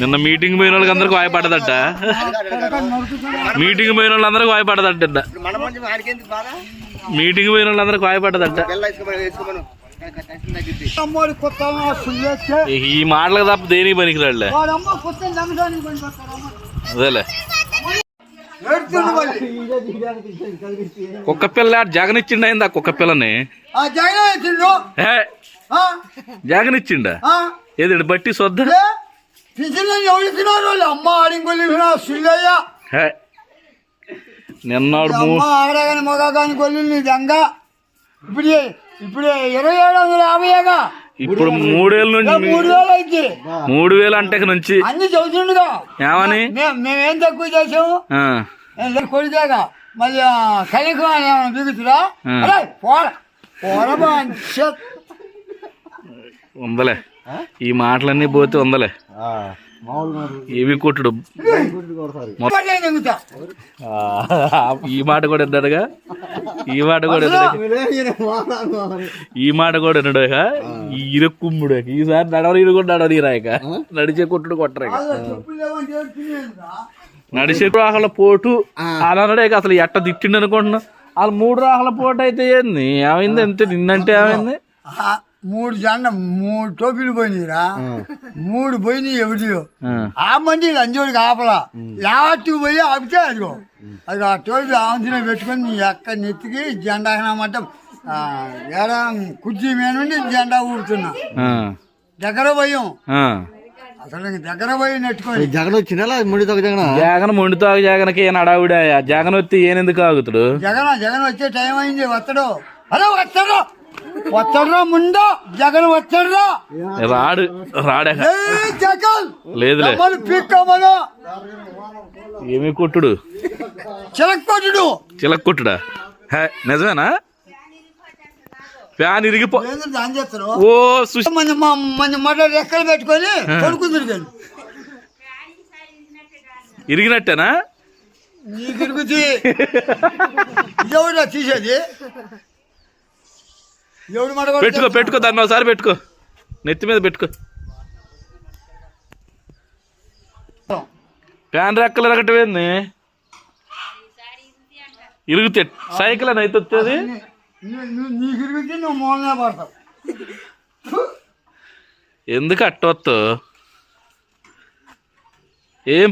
నిన్న మీటింగ్ పోయిన వాళ్ళకి అందరికి వాయిపడ్డదట మీటింగ్ పోయిన వాళ్ళందరికి బాగా మీటింగ్ పోయిన వాళ్ళందరికి ఇక ఈ మాటలకు తప్ప దేనికి పనికిరాడులే? అదేలే. కుక్క పిల్ల జగన్ ఇచ్చిండ అయిందా కుక్క పిల్లని? ఆ జగన్ వచ్చిండు ఏ ఆ, జగన్ ఇచ్చిండ ఆ, ఏది బట్టి సొద్ద. నిన్నాడు ఆడగాని మగ కాని గొల్లి దెంగ ఇప్పుడు ఇప్పుడు ఇరవై ఏడు వందల యాభైగా ఇప్పుడు మూడేళ్ళ నుంచి మూడు వేలు అయితే మూడు వేలు అంటే నుంచి అన్ని చదువుతుండగా. ఏమని? మేము తక్కువ చేసాము? కొడిదాకా మళ్ళీ కలికి దిగుతురా పోర ఉందలే ఈ మాటలన్నీ పోతే ఉందలే ఏవి కొట్టుడు? ఈ మాట కూడా విన్నాడుగా? ఈ మాట కూడా ఈ మాట కూడా విన్నాడుగా? ఈ ఇరక్కుమ్ముడు ఈసారి నడవరు ఇరు కూడా నడవనీరాక నడిచే కొట్టుడు కొట్టరాక. నడిచే రాహుల పోటు. అలా అసలు ఎట్ట తిట్టిండు అనుకుంటున్నా? వాళ్ళు మూడు రాహుల పోటు అయితే ఏంది? ఏమైంది? అంతే నిన్నంటే ఏమైంది? మూడు జెండ మూడు టోపీలు పోయినాయిరా. మూడు పోయినాయి ఎవడియో ఆ, మంది లంజోడికి ఆపలా లాస్ట్ పోయి ఆపితే అదిగో అది ఆ టోపీ ఆంజనే పెట్టుకొని నీ ఎక్క నెత్తికి జెండా అనమాట ఏడ కుర్చీ మీద నుండి జెండా ఊపుతున్నా ఆ, దగ్గర పోయాం. ఆ. అసలు దగ్గర పోయి జగన్ వచ్చినా ముడితో జగన్? జగన్ జగన్కి ఏం అడావిడా జగన్ వస్తే ఏనెందుకు ఆగుతాడు? జగన్ జగన్ వచ్చే టైం అయింది వస్తాడు. అరే వస్తాడు. వస్తాడురా ముందు? జగన్ వస్తాడురా? రాడు రాడా. జగన్! లేదులే. పీక్కమను. ఏమి కొట్టుడు? చిలక కొట్టుడా. హే, నిజమేనా? ఫ్యాన్ ఇరిగిపో ఓ సుష్ మంది మా మంది మట రెక్కలు పెట్టుకొని తిరిగాను ఇరిగినట్టేనా? నీ తిరుగుతి. ఎవడా తీసేది? పెట్టుకో పెట్టుకో దాన్ని ఒకసారి పెట్టుకో. నెత్తి మీద పెట్టుకో. ఫ్యాన్ రెక్కలు ఎరగటమేంది ఇరుగుతే సైకిల్ అని అయితే వచ్చేది? ఎందుకు అట్టవత్తు ఏం